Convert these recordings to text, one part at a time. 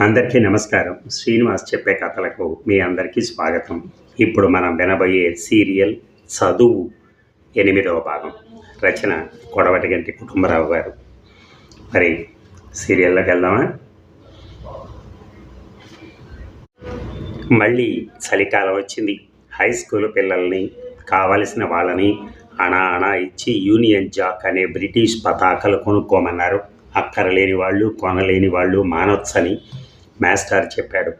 అందరికీ నమస్కారం. శ్రీనివాస్ చెప్పే కథలకు మీ అందరికీ స్వాగతం. ఇప్పుడు మనం వినబోయే సీరియల్ చదువు ఎనిమిదవ భాగం. రచన కొడవటిగంటి కుటుంబరావు గారు. మరి సీరియల్లోకి వెళ్దామా? మళ్ళీ చలికాలం వచ్చింది. హై స్కూల్ పిల్లల్ని కావలసిన వాళ్ళని అణా అణా ఇచ్చి యూనియన్ జాక్ అనే బ్రిటిష్ పతాకలు కొనుక్కోమన్నారు. అక్కరలేని వాళ్ళు కొనలేని వాళ్ళు మానొచ్చని మాస్టర్ చెప్పాడు.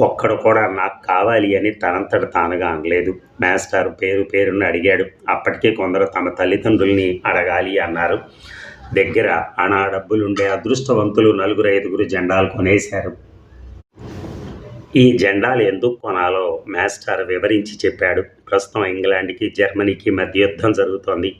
ఒక్కడు కూడా నాకు కావాలి అని తనంతట తానుగా అనలేదు. మాస్టర్ పేరు పేరుని అడిగాడు. అప్పటికే కొందరు తమ తల్లిదండ్రుల్ని అడగాలి అన్నారు. దగ్గర అనా డబ్బులుండే అదృష్టవంతులు నలుగురు ఐదుగురు జెండాలు కొనేశారు. ఈ జెండాలు ఎందుకు కొనాలో మాస్టర్ వివరించి చెప్పాడు. ప్రస్తుతం ఇంగ్లాండ్కి జర్మనీకి మధ్య యుద్ధం జరుగుతోంది.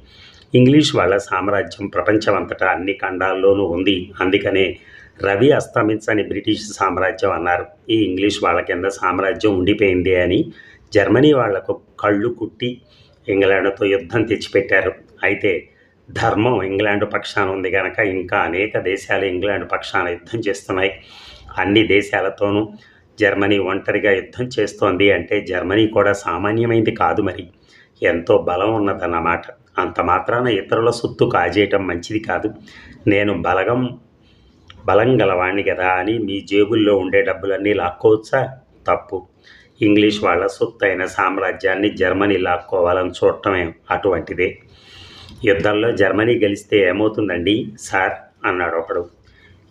ఇంగ్లీష్ వాళ్ళ సామ్రాజ్యం ప్రపంచమంతటా అన్ని ఖండాల్లోనూ ఉంది. అందుకనే రవి అస్తమించని బ్రిటిష్ సామ్రాజ్యం అన్నారు. ఈ ఇంగ్లీష్ వాళ్ళ కింద సామ్రాజ్యం ఉండిపోయింది అని జర్మనీ వాళ్ళకు కళ్ళు కుట్టి ఇంగ్లాండ్తో యుద్ధం తెచ్చిపెట్టారు. అయితే ధర్మం ఇంగ్లాండ్ పక్షాన ఉంది కనుక ఇంకా అనేక దేశాలు ఇంగ్లాండ్ పక్షాన యుద్ధం చేస్తున్నాయి. అన్ని దేశాలతోనూ జర్మనీ ఒంటరిగా యుద్ధం చేస్తోంది అంటే జర్మనీ కూడా సామాన్యమైంది కాదు మరి. ఎంతో బలం ఉన్నదన్నమాట. అంత మాత్రాన ఇతరుల సొత్తు కాజేయటం మంచిది కాదు. నేను బలగం బలం గలవాణ్ణి కదా అని మీ జేబుల్లో ఉండే డబ్బులన్నీ లాక్కోవచ్చా? తప్పు. ఇంగ్లీష్ వాళ్ళ సొత్తైన సామ్రాజ్యాన్ని జర్మనీ లాక్కోవాలని చూడటమే అటువంటిదే. యుద్ధంలో జర్మనీ గెలిస్తే ఏమవుతుందండి? సార్ అన్నాడు ఒకడు.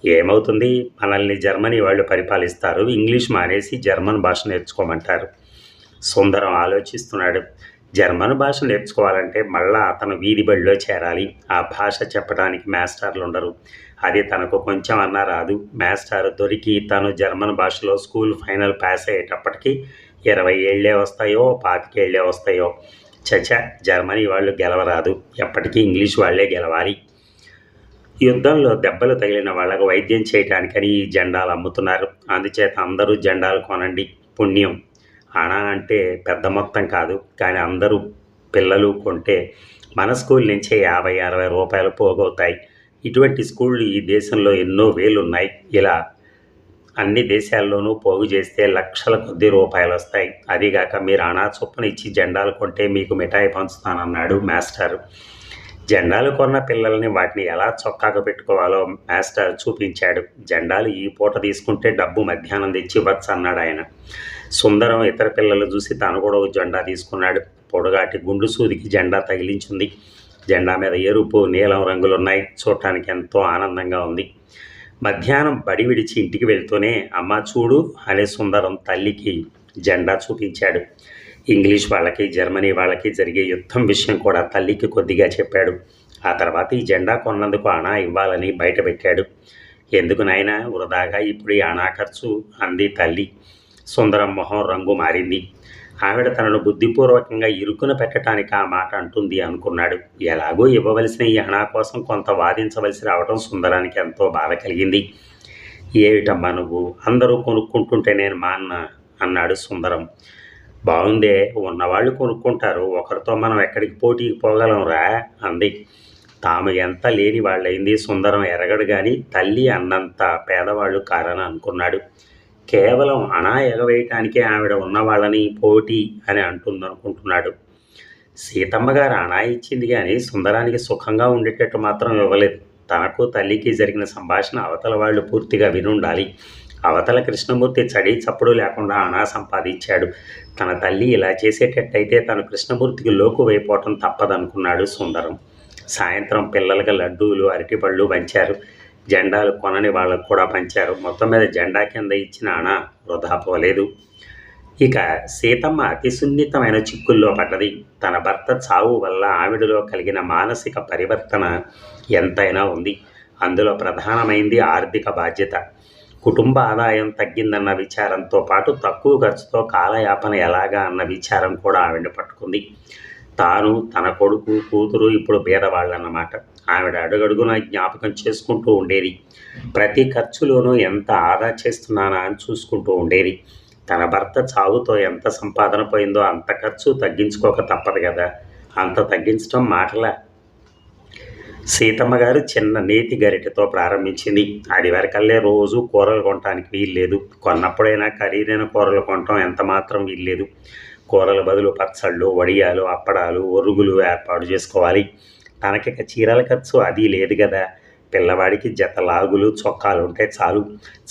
ఏమవుతుంది? మనల్ని జర్మనీ వాళ్ళు పరిపాలిస్తారు. ఇంగ్లీష్ మానేసి జర్మన్ భాష నేర్చుకోమంటారు. సుందరం ఆలోచిస్తున్నాడు. జర్మన్ భాష నేర్చుకోవాలంటే మళ్ళా అతను వీధి బడిలో చేరాలి. ఆ భాష చెప్పడానికి మాస్టర్లు ఉండరు అది తనకు కొంచెం అన్నా రాదు. మాస్టర్ దొరికి తను జర్మన్ భాషలో స్కూల్ ఫైనల్ పాస్ అయ్యేటప్పటికీ ఇరవై ఏళ్ళే వస్తాయో పాతికేళ్ళే వస్తాయో. చచ జర్మనీ వాళ్ళు గెలవరాదు. ఎప్పటికీ ఇంగ్లీష్ వాళ్ళే గెలవాలి. యుద్ధంలో దెబ్బలు తగిలిన వాళ్ళకు వైద్యం చేయటానికని ఈ జెండాలు అమ్ముతున్నారు. అందుచేత అందరూ జెండాలు కొనండి. పుణ్యం. అణ అంటే పెద్ద మొత్తం కాదు. కానీ అందరూ పిల్లలు కొంటే మన స్కూల్ నుంచే యాభై అరవై రూపాయలు పోగవుతాయి. ఇటువంటి స్కూళ్ళు ఈ దేశంలో ఎన్నో వేలు ఉన్నాయి ఇలా అన్ని దేశాల్లోనూ పోగు చేస్తే లక్షల కొద్ది రూపాయలు వస్తాయి. అదిగాక మీరు అనా చొప్పున ఇచ్చి జెండాలు కొంటే మీకు మిఠాయి పంచుతానన్నాడు మాస్టర్. జెండాలు కొన్న పిల్లల్ని వాటిని ఎలా చొక్కాకు పెట్టుకోవాలో మాస్టర్ చూపించాడు. జెండాలు ఈ పూట తీసుకుంటే డబ్బు మధ్యాహ్నం తెచ్చి ఇవ్వచ్చు అన్నాడు ఆయన. సుందరం ఇతర పిల్లలు చూసి తాను కూడా ఒక జెండా తీసుకున్నాడు. పొడుగాటి గుండు సూదికి జెండా తగిలించింది. జెండా మీద ఎరుపు నీలం రంగులు ఉన్నాయి. చూడటానికి ఎంతో ఆనందంగా ఉంది. మధ్యాహ్నం బడి విడిచి ఇంటికి వెళ్తూనే అమ్మ చూడు అనే సుందరం తల్లికి జెండా చూపించాడు. ఇంగ్లీష్ వాళ్ళకి జర్మనీ వాళ్ళకి జరిగే యుద్ధం విషయం కూడా తల్లికి కొద్దిగా చెప్పాడు. ఆ తర్వాత ఈ జెండా కొన్నందుకు అణా ఇవ్వాలని బయటపెట్టాడు. ఎందుకు నాయన వృధాగా ఇప్పుడు ఈ అణా ఖర్చు? అంది తల్లి. సుందరం మొహం రంగు మారింది. ఆవిడ తనను బుద్ధిపూర్వకంగా ఇరుకున పెట్టడానికి ఆ మాట అంటుంది అనుకున్నాడు. ఎలాగో ఇవ్వవలసిన ఈ హణా కోసం కొంత వాదించవలసి రావడం సుందరానికి ఎంతో బాధ కలిగింది. ఏమిటమ్మా నువ్వు? అందరూ కొనుక్కుంటుంటే నేను మా అన్న అన్నాడు సుందరం. బాగుందే ఉన్నవాళ్ళు కొనుక్కుంటారు. ఒకరితో మనం ఎక్కడికి పోటీకి పోగలంరా అంది. తాము ఎంత లేని వాళ్ళైంది సుందరం ఎరగడు కానీ తల్లి అన్నంత పేదవాళ్ళు కారని అనుకున్నాడు. కేవలం అణా ఎగవేయటానికే ఆవిడ ఉన్నవాళ్ళని పోటీ అని అంటుందనుకుంటున్నాడు. సీతమ్మ గారు అణా ఇచ్చింది కానీ సుందరానికి సుఖంగా ఉండేటట్టు మాత్రం ఇవ్వలేదు. తనకు తల్లికి జరిగిన సంభాషణ అవతల వాళ్ళు పూర్తిగా వినుండాలి. అవతల కృష్ణమూర్తి చడి చప్పుడు లేకుండా అనా సంపాదించాడు. తన తల్లి ఇలా చేసేటట్టయితే తను కృష్ణమూర్తికి లోకు వైపోవటం తప్పదనుకున్నాడు సుందరం. సాయంత్రం పిల్లలకి లడ్డూలు అరటిపళ్ళు పంచారు జెండాలు కొనని వాళ్ళకు కూడా పంచారు. మొత్తం మీద జెండా కింద ఇచ్చిన అణ వృధా పోలేదు. ఇక సీతమ్మ అతి సున్నితమైన చిక్కుల్లో పడ్డది. తన భర్త చావు వల్ల ఆవిడలో కలిగిన మానసిక పరివర్తన ఎంతైనా ఉంది. అందులో ప్రధానమైంది ఆర్థిక బాధ్యత. కుటుంబ ఆదాయం తగ్గిందన్న విచారంతో పాటు తక్కువ ఖర్చుతో కాలయాపన ఎలాగా అన్న విచారం కూడా ఆవిడ పట్టుకుంది. తాను తన కొడుకు కూతురు ఇప్పుడు బీదవాళ్ళన్నమాట. ఆవిడ అడుగడుగున జ్ఞాపకం చేసుకుంటూ ఉండేది. ప్రతి ఖర్చులోనూ ఎంత ఆదా చేస్తున్నానా అని చూసుకుంటూ ఉండేది. తన భర్త చావుతో ఎంత సంపాదన పోయిందో అంత ఖర్చు తగ్గించుకోక తప్పదు కదా. అంత తగ్గించడం మాటల? సీతమ్మ గారు చిన్న నేతి గరిటెతో ప్రారంభించింది. అది వరకల్లే రోజు కూరలు కొనటానికి వీల్లేదు. కొన్నప్పుడైనా ఖరీదైన కూరలు కొనటం ఎంత మాత్రం వీల్లేదు. కూరల బదులు పచ్చళ్ళు వడియాలు అప్పడాలు ఒరుగులు ఏర్పాటు చేసుకోవాలి. తనకి చీరల ఖర్చు అది లేదు కదా. పిల్లవాడికి జత లాగులు చొక్కాలు ఉంటే చాలు.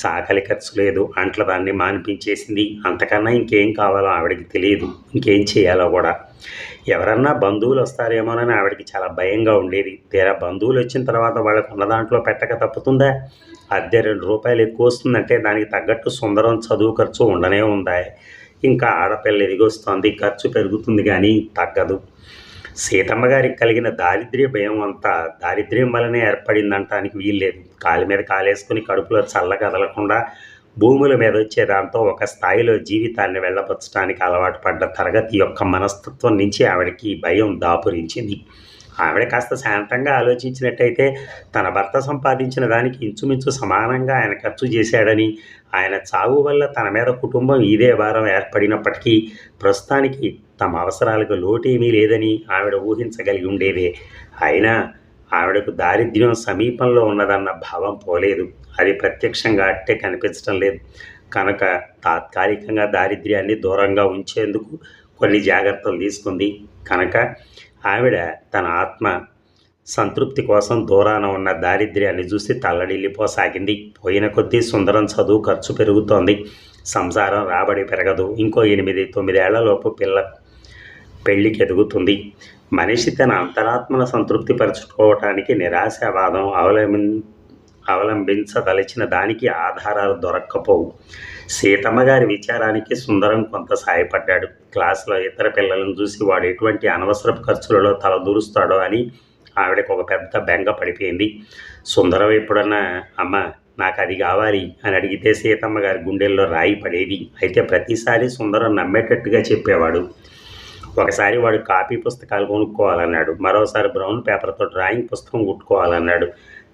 చాకలి ఖర్చు లేదు. అంట్ల దాన్ని మానిపించేసింది. అంతకన్నా ఇంకేం కావాలో ఆవిడకి తెలియదు. ఇంకేం చేయాలో కూడా. ఎవరన్నా బంధువులు వస్తారేమోనని ఆవిడకి చాలా భయంగా ఉండేది. తీరా బంధువులు వచ్చిన తర్వాత వాళ్ళకు ఉన్న దాంట్లో పెట్టక తప్పుతుందా? అద్దె రెండు రూపాయలు ఎక్కువ వస్తుందంటే దానికి తగ్గట్టు సుందరం చదువు ఖర్చు ఉండనే ఉందా? ఇంకా ఆడపిల్ల ఎదిగొస్తోంది. ఖర్చు పెరుగుతుంది కానీ తగ్గదు. సీతమ్మ గారికి కలిగిన దారిద్ర్య భయం అంతా దారిద్ర్యం వలనే ఏర్పడిందంటానికి వీల్లేదు. కాలి మీద కాలేసుకుని కడుపులో చల్ల కదలకుండా భూముల మీద వచ్చే దాంతో ఒక స్థాయిలో జీవితాన్ని వెళ్ళపరచడానికి అలవాటు పడ్డ తరగతి యొక్క మనస్తత్వం నుంచి ఆవిడకి భయం దాపురించింది. ఆవిడ కాస్త శాంతంగా ఆలోచించినట్టయితే తన భర్త సంపాదించిన దానికి ఇంచుమించు సమానంగా ఆయన ఖర్చు చేశాడని ఆయన చావు వల్ల తన మీద కుటుంబం ఇదే భారం ఏర్పడినప్పటికీ ప్రస్తుతానికి తమ అవసరాలకు లోటేమీ లేదని ఆవిడ ఊహించగలిగి ఉండేదే. అయినా ఆవిడకు దారిద్ర్యం సమీపంలో ఉన్నదన్న భావం పోలేదు. అది ప్రత్యక్షంగా అట్టే కనిపించడం లేదు. కనుక తాత్కాలికంగా దారిద్ర్యాన్ని దూరంగా ఉంచేందుకు కొన్ని జాగ్రత్తలు తీసుకుంది. కనుక ఆవిడ తన ఆత్మ సంతృప్తి కోసం దూరాన ఉన్న దారిద్ర్యాన్ని చూసి తల్లడిల్లిపోసాగింది. పోయిన కొద్దీ సుందరం చదువు ఖర్చు పెరుగుతోంది. సంసారం రాబడి పెరగదు. ఇంకో ఎనిమిది తొమ్మిదేళ్ళలోపు పిల్ల పెళ్ళికి ఎదుగుతుంది మనిషి తన అంతరాత్మను సంతృప్తిపరచుకోవటానికి నిరాశావాదం అవలంబి అవలంబించదలిచిన దానికి ఆధారాలు దొరక్కపోవు. సీతమ్మ గారి విచారానికి సుందరం కొంత సాయపడ్డాడు. క్లాసులో ఇతర పిల్లలను చూసి వాడు ఎటువంటి అనవసరపు ఖర్చులలో తల దూరుస్తాడో అని ఆవిడకు ఒక పెద్ద బెంగ పడిపోయింది. సుందరం ఎప్పుడన్నా అమ్మ నాకు అది కావాలి అని అడిగితే సీతమ్మ గారి గుండెల్లో రాయి పడేది. అయితే ప్రతిసారి సుందరం నమ్మేటట్టుగా చెప్పేవాడు. ఒకసారి వాడు కాపీ పుస్తకాలు కొనుక్కోవాలన్నాడు. మరోసారి బ్రౌన్ పేపర్తో డ్రాయింగ్ పుస్తకం కుట్టుకోవాలన్నాడు.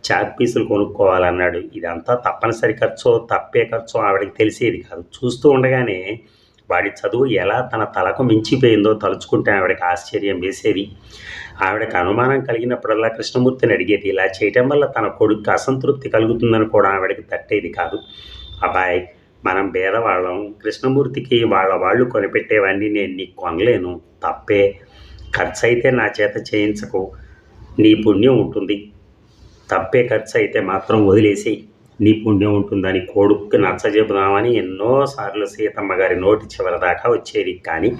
చాక్ పీసులు కొనుక్కోవాలన్నాడు. ఇదంతా తప్పనిసరి ఖర్చో తప్పే ఖర్చో ఆవిడకి తెలిసేది కాదు. చూస్తూ ఉండగానే వాడి చదువు ఎలా తన తలకు మించిపోయిందో తలుచుకుంటే ఆవిడకి ఆశ్చర్యం వేసేది. ఆవిడకి అనుమానం కలిగినప్పుడల్లా కృష్ణమూర్తిని అడిగేది ఇలా చేయటం వల్ల తన కొడుకు అసంతృప్తి కలుగుతుందని కూడా ఆవిడకి తట్టేది కాదు. అబ్బాయి మనం బేదవాళ్ళం కృష్ణమూర్తికి వాళ్ళ వాళ్ళు కొనిపెట్టేవన్నీ నేను నీకు కొనలేను తప్పే. ఖర్చు అయితే నా చేత చేయించకు నీ పుణ్యం ఉంటుంది. తప్పే ఖర్చు అయితే మాత్రం వదిలేసి నీ పుణ్యం ఉంటుందని కొడుక్కి నచ్చజెబుదామని ఎన్నోసార్లు సీతమ్మ గారి నోటి చివరి దాకా వచ్చేది. కానీ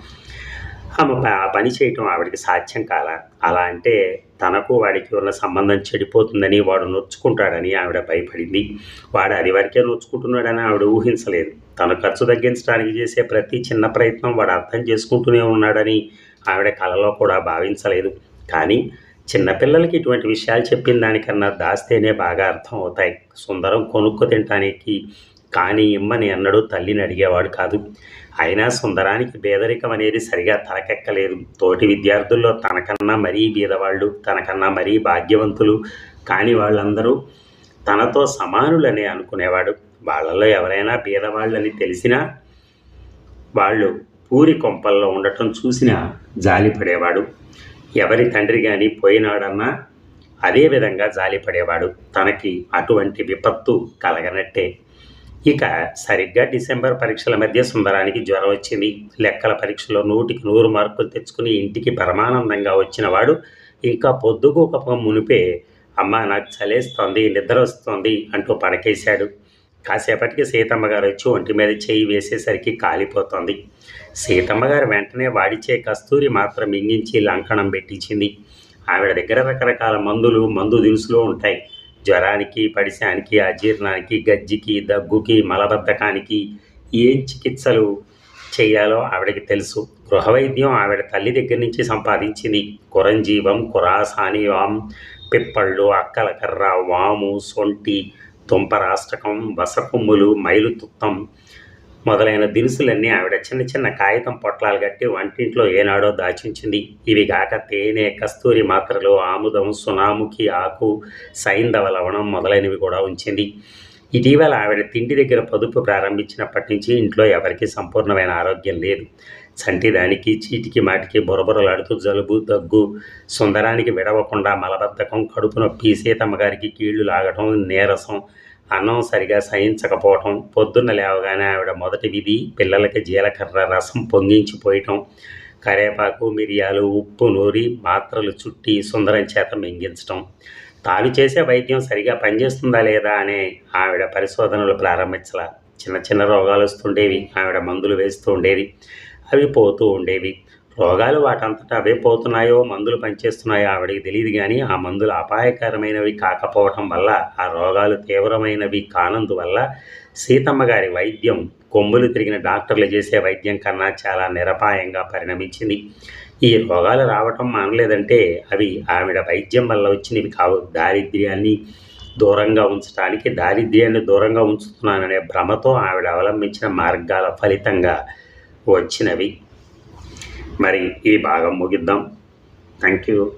ఆమె పని చేయటం ఆవిడకి సాధ్యం కాల? అలా అంటే తనకు వాడికి ఉన్న సంబంధం చెడిపోతుందని వాడు నొచ్చుకుంటాడని ఆవిడ భయపడింది. వాడు అది వరకే నొచ్చుకుంటున్నాడని ఆవిడ ఊహించలేదు. తన ఖర్చు తగ్గించడానికి చేసే ప్రతి చిన్న ప్రయత్నం వాడు అర్థం చేసుకుంటూనే ఉన్నాడని ఆవిడ కలలో కూడా భావించలేదు. కానీ చిన్నపిల్లలకి ఇటువంటి విషయాలు చెప్పిన దానికన్నా దాస్తేనే బాగా అర్థం అవుతాయి. సుందరం కొనుక్కు తినటానికి కానీ ఇమ్మని అన్నడు తల్లిని అడిగేవాడు కాదు. అయినా సుందరానికి పేదరికం అనేది సరిగా తలకెక్కలేదు. తోటి విద్యార్థుల్లో తనకన్నా మరీ బీదవాళ్ళు తనకన్నా మరీ భాగ్యవంతులు కాని వాళ్ళందరూ తనతో సమానులని అనుకునేవాడు. వాళ్ళల్లో ఎవరైనా బీదవాళ్ళని తెలిసినా వాళ్ళు పూరి కొంపల్లో ఉండటం చూసినా జాలిపడేవాడు. ఎవరి తండ్రి కానీ పోయినాడన్నా అదే విధంగా జాలిపడేవాడు. తనకి అటువంటి విపత్తు కలగనట్టే. ఇక సరిగ్గా డిసెంబర్ పరీక్షల మధ్య సుందరానికి జ్వరం వచ్చింది. లెక్కల పరీక్షలో నూటికి నూరు మార్కులు తెచ్చుకుని ఇంటికి పరమానందంగా వచ్చిన వాడు ఇంకా పొద్దుగూకపం మునిపే అమ్మ నాకు చలేస్తోంది నిద్ర వస్తోంది అంటూ పడకేశాడు కాసేపటికి సీతమ్మ గారు వచ్చి ఒంటి మీద చేయి వేసేసరికి కాలిపోతోంది. సీతమ్మ గారు వెంటనే వాడిచే కస్తూరి మాత్రం మింగించి లంకణం పెట్టించింది. ఆవిడ దగ్గర రకరకాల మందులు మందు దినుసులు ఉంటాయి. జ్వరానికి పడిశానికి అజీర్ణానికి గజ్జికి దగ్గుకి మలబద్ధకానికి ఏం చికిత్సలు చేయాలో ఆవిడకి తెలుసు. గృహవైద్యం ఆవిడ తల్లి దగ్గర నుంచి సంపాదించింది. కురంజీవం కురాసానివాం పిప్పళ్ళు అక్కలకర్ర వాము సొంటి తుంపరాష్టకం వసకొమ్ములు మైలుతుత్తం మొదలైన దినుసులన్నీ ఆవిడ చిన్న చిన్న కాగితం పొట్లాలు కట్టి వంటింట్లో ఏనాడో దాచించింది. ఇవి కాక తేనె కస్తూరి మాత్రలు ఆముదం సునాముఖి ఆకు సైంధవ లవణం మొదలైనవి కూడా ఉంచింది. ఇటీవల ఆవిడ తిండి దగ్గర పొదుపు ప్రారంభించినప్పటి నుంచి ఇంట్లో ఎవరికీ సంపూర్ణమైన ఆరోగ్యం లేదు. చంటిదానికి చీటికి మాటికి బొరబొరలాడుతూ జలుబు దగ్గు సుందరానికి విడవకుండా మలబద్ధకం కడుపు నొప్పి సీతమ్మ గారికి కీళ్ళు లాగటం నీరసం అన్నం సరిగా సహించకపోవటం పొద్దున్న లేవగానే ఆవిడ మొదటి విధి పిల్లలకి జీలకర్ర రసం పొంగించిపోయటం కరేపాకు మిరియాలు ఉప్పు నూరి మాత్రలు చుట్టి సుందరం చేత మింగించటం. తాను చేసే వైద్యం సరిగా పనిచేస్తుందా లేదా అనే ఆవిడ పరిశోధనలు ప్రారంభించాల. చిన్న చిన్న రోగాలు వస్తుండేవి ఆవిడ మందులు వేస్తూ ఉండేది అవి పోతూ ఉండేవి. రోగాలు వాటంతటా అవే పోతున్నాయో మందులు పనిచేస్తున్నాయో ఆవిడకి తెలియదు కానీ ఆ మందులు అపాయకరమైనవి కాకపోవటం వల్ల ఆ రోగాలు తీవ్రమైనవి కానందువల్ల సీతమ్మ గారి వైద్యం కొమ్ములు తిరిగిన డాక్టర్లు చేసే వైద్యం కన్నా చాలా నిరపాయంగా పరిణమించింది. ఈ రోగాలు రావటం మానలేదంటే అవి ఆవిడ వైద్యం వల్ల వచ్చినవి కావు. దారిద్ర్యాన్ని దూరంగా ఉంచడానికి దారిద్ర్యాన్ని దూరంగా ఉంచుతున్నాననే భ్రమతో ఆవిడ అవలంబించిన మార్గాల ఫలితంగా వచ్చినవి. మరి ఈ భాగం ముగిద్దాం. Thank you